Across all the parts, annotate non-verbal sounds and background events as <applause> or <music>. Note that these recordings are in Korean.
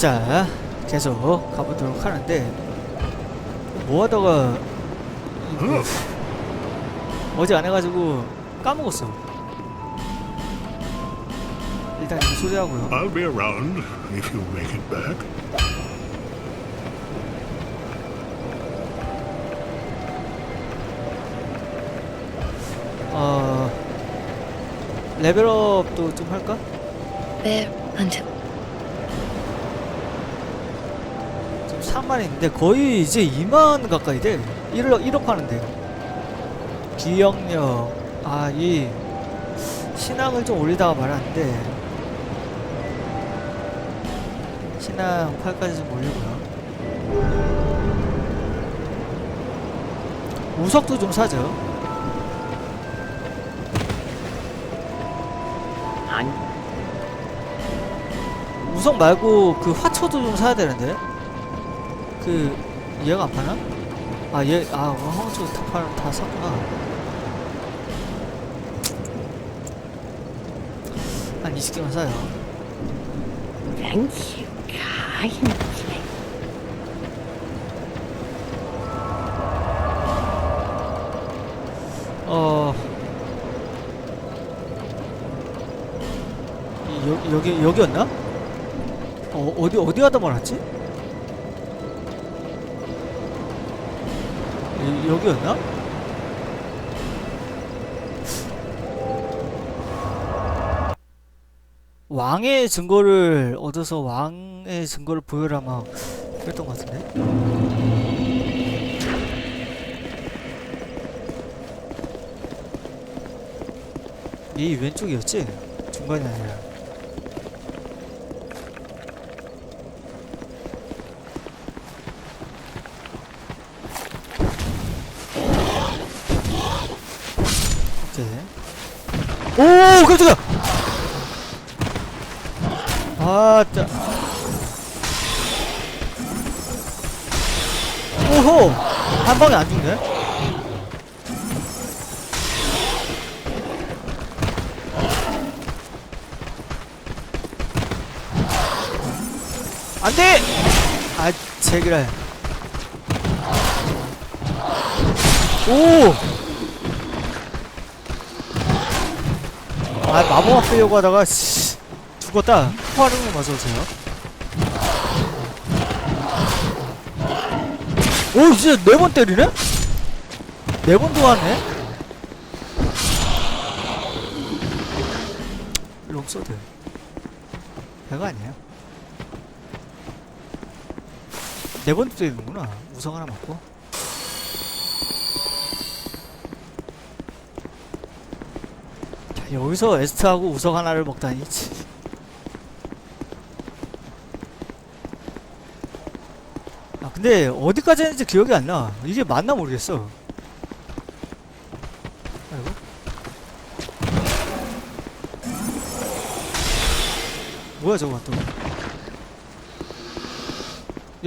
자 계속 가보도록 하는데 뭐 하다가 이거 어제 안 해가지고 까먹었어 일단 이거 소지하고요 I'll be around if you make it back. 어 레벨업도 좀 할까? Bear hunter. 3만 있는데 거의 이제 2만 가까이 돼. 1억, 1억 하는데. 기억력. 아 이 신앙을 좀 올리다가 말았는데 신앙 8까지 좀 올리고요. 우석도 좀 사죠. 우석 말고 그 화초도 좀 사야 되는데 그 얘가 안 파나? 아 얘 아 황초 다 파는 다 샀구나. 한 20개만 사요. Thank you kindly. 어 이- 여, 여기 여기였나? 어 어디 어디 가다 말았지? 여, 여기였나? 왕의 증거를 얻어서 왕의 증거를 보여라 막 그랬던 것 같은데 이 왼쪽이었지? 중간이 아니라 오 깜짝이야. 아짜. 오호 한 방에 안 죽네. 안돼! 아 제기랄 오 아 마법 빼려고 하다가 씨, 죽었다. 포화룡님 어서오세요. 오 진짜 네 번 때리네? 네 번도 하네? 롱소드 별거 아니에요. 네 번도 때리는구나. 우성 하나 맞고 여기서 에스트하고 우석 하나를 먹다니 치. 아 근데 어디까지 했는지 기억이 안 나. 이게 맞나 모르겠어. 아이고. 뭐야 저거 또.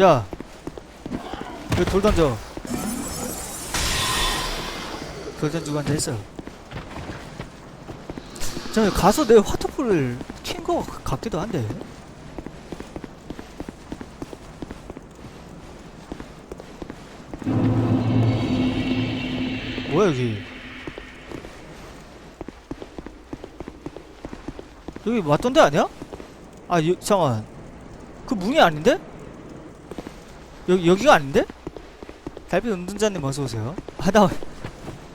야. 왜 돌 던져? 돌 던지고 앉아있어. 저 가서 내 화투풀을 킨 거 같기도 한데. 뭐야 여기? 여기 왔던 데 아니야? 아 여, 잠깐. 그 문이 아닌데? 여기 여기가 아닌데? 달빛 운전자님 어서 오세요. 아나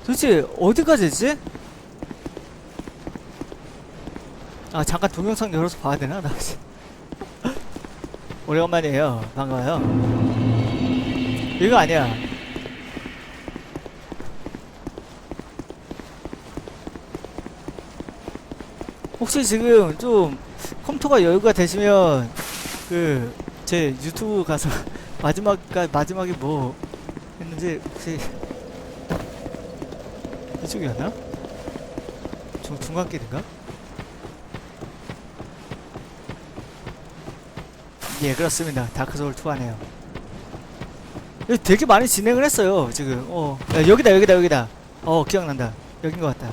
도대체 어디까지 했지? 아 잠깐 동영상 열어서 봐야 되나? 나. 오래간만이에요. 반가워요. 이거 아니야. 혹시 지금 좀 컴퓨터가 여유가 되시면 그 제 유튜브 가서 <laughs> 마지막 마지막에 뭐 했는지 혹시 이쪽이었나? 중 중간길인가? 예 그렇습니다. 다크 소울 2 하네요. 여기 되게 많이 진행을 했어요 지금. 어 야, 여기다 여기다 여기다. 어 기억난다. 여긴 것 같다.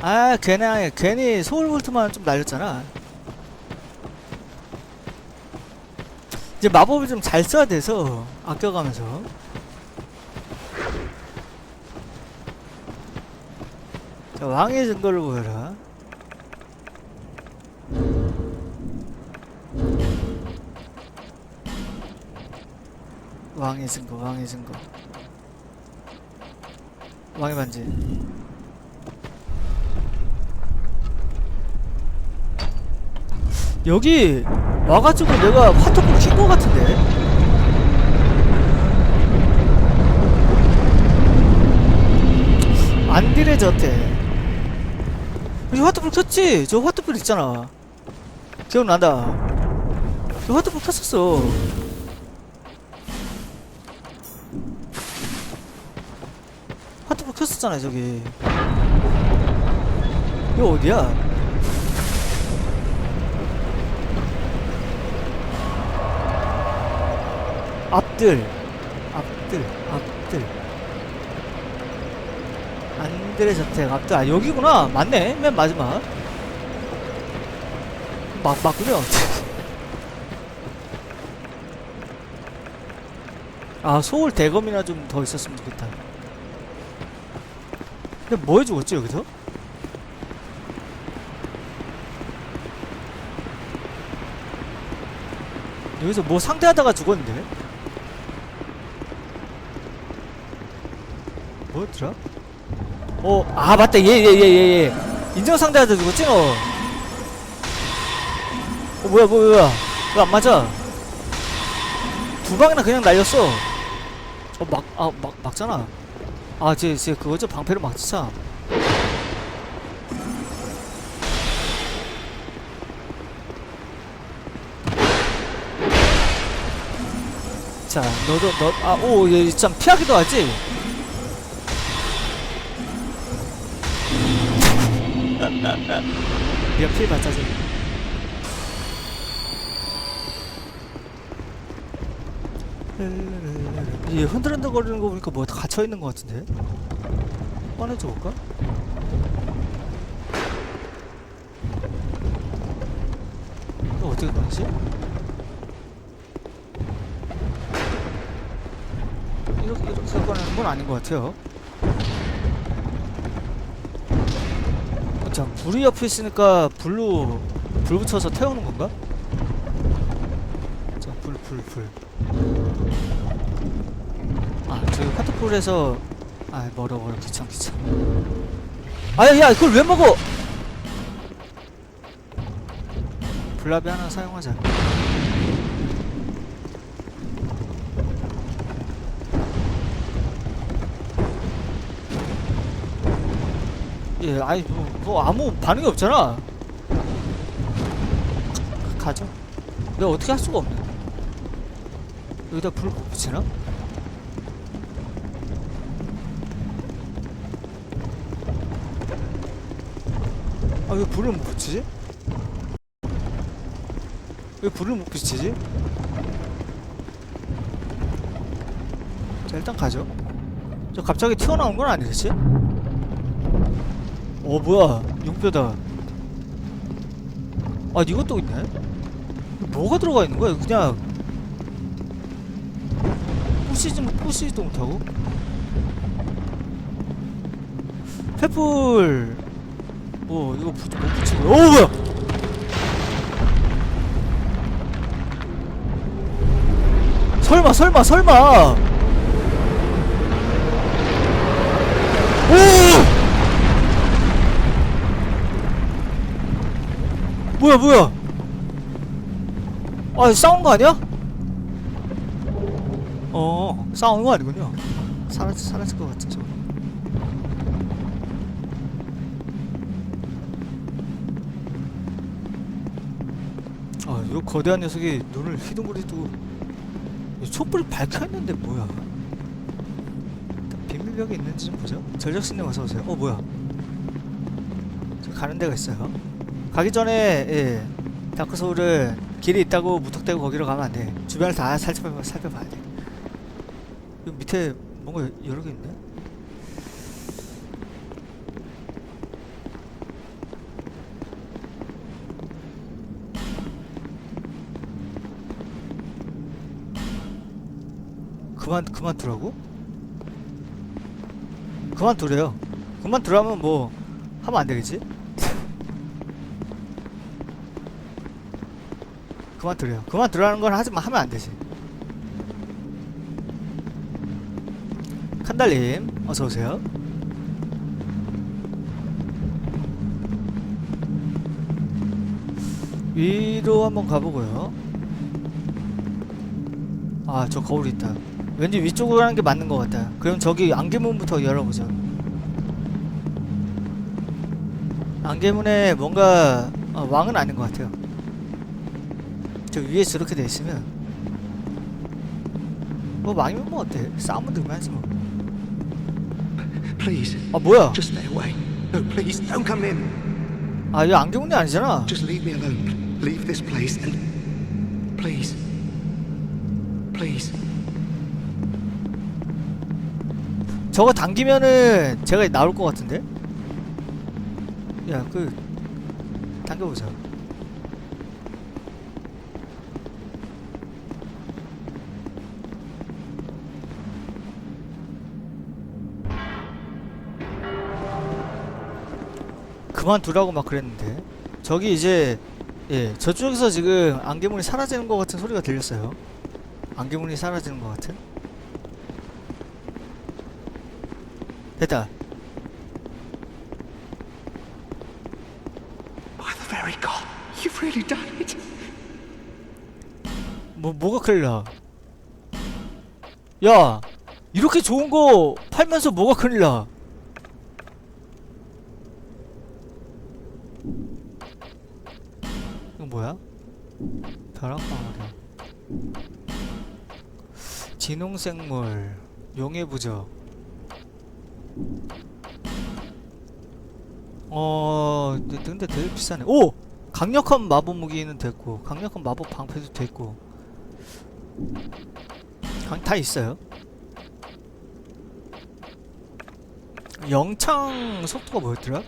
아 괜히 괜히 소울 볼트만 좀 날렸잖아. 이제 마법을 좀 잘 써야 돼서 아껴가면서. 자 왕의 증거를 보여라 왕의 증거 왕의 증거. 왕의 반지. 여기 와가지고 내가 화토불 킨거 같은데? 안디레 저태. 여기 화토불 켰지? 저 화토불 있잖아. 기억난다. 저 화토불 켰었어 켰었잖아 저기. 이거 어디야? 앞들. 앞들 앞들. 안드레 저택 앞들. 아 여기구나. 맞네. 맨 마지막. 막 맞군요. 아 소울 대검이나 좀 더 있었으면 좋겠다 근데 뭐 해주겠지 여기서? 여기서 뭐 상대하다가 죽었는데? 뭐였더라? 어, 아, 맞다. 얘, 얘, 얘, 얘, 얘. 인정 상대하다 죽었지, 너? 어, 뭐야, 뭐야, 뭐야. 왜 안 맞아? 두 방이나 그냥 날렸어. 어, 막, 아, 막, 막잖아. 아, 쟤, 쟤, 그거죠? 방패로 막지자. 자, 너도, 너, 아, 오, 얘 참 피하기도 하지? 네가 피해봤자 지 얘 흔들흔들 거리는 거 보니까 뭐다 갇혀 있는 거 같은데? 꺼내줘 볼까? 이거 어떻게 꺼내지? 이렇게 이렇게 꺼내는 건 아닌 것 같아요 자 불이 옆에 있으니까 불로 불 붙여서 태우는 건가? 자 불 불 불아 저기 카트풀에서 아 멀어 멀어 귀찮 귀찮 아야 야 그걸 왜 먹어? 블라비 하나 사용하자. 예 아니 뭐, 뭐 아무 반응이 없잖아. 가죠 내가 어떻게 할 수가 없네 여기다 불 붙이나? 아 왜 불을 못 붙이지? 왜 불을 못 붙이지? 자 일단 가죠 저 갑자기 튀어나온 건 아니겠지? 어 뭐야 용뼈다 아 이것도 있네 뭐가 들어가 있는 거야 그냥 부시지 못 부시지도 못하고. 페풀 뭐 이거 부, 못 붙이고 오 뭐야! 설마 설마 설마! 오! 뭐야 뭐야! 아 싸운 거 아니야? 어 싸우는 거 아니군요. 사라질 사라질 것 같은 저거 아 이거 거대한 녀석이 눈을 휘둥그리고 이 촛불이 밝혀있는데 뭐야? 비밀벽이 있는지 좀 보죠 전력신님 어서 오세요. 어 뭐야? 저 가는 데가 있어요. 가기 전에 예 다크소울은 길이 있다고 무턱대고 거기로 가면 안돼. 주변을 다 살펴봐, 살펴봐야 돼 여기 밑에 뭔가 여러 개 있네 그만 그만 두라고? 그만 두래요. 그만 두라면 뭐 하면 안 되겠지? <laughs> 그만 두래요. 그만 두라는 건 하지 마 하면 안 되지. 칸달님 어서 오세요. 위로 한번 가보고요. 아, 저 거울 있다. 왠지 위쪽으로 하는 게 맞는 것 같다. 그럼 저기 안개문부터 열어보자. 안개문에 뭔가 어, 왕은 아닌 것 같아요. 저 위에 저렇게 돼 있으면 뭐 왕이면 뭐 어때? 싸움은 등만하지 뭐. Please, 아 뭐야? just stay away. No, please, don't come in. 아 이거 안개문이 아니잖아. Just leave me alone. Leave this place and. Please. Please. 저거 당기면은 제가 나올 것 같은데? 야, 그 당겨보자. 그만두라고 막 그랬는데 저기 이제 예 저쪽에서 지금 안개문이 사라지는 것 같은 소리가 들렸어요 안개문이 사라지는 것 같은 됐다. 뭐 뭐가 큰일 나? 야 이렇게 좋은 거 팔면서 뭐가 큰일 나? 이거 뭐야? 벼락방울이야. 진홍생물, 용해부적. 어, 근데, 되게 비싸네. 오! 강력한 마법 무기는 됐고, 강력한 마법 방패도 됐고. 강- 다 있어요. 영창 속도가 뭐였더라?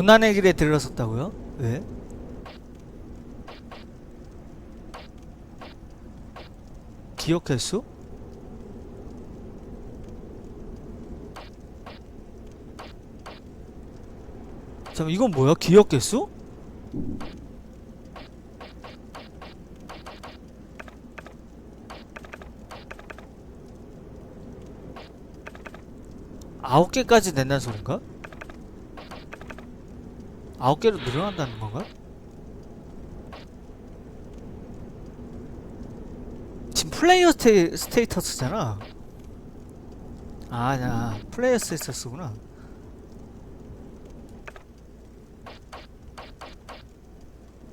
고난의 길에 들어섰다고요? 왜? 기억 횟수? 잠깐 이건 뭐야? 기억 개수? 아홉 개까지 낸다는 소린가? 아홉 개로 늘어난다는 건가? 지금 플레이어 스테이, 스테이터스잖아. 아, 야, 플레이어 스테이터스구나.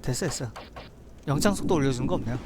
됐어 됐어 영창 속도 올려주는 거 없네요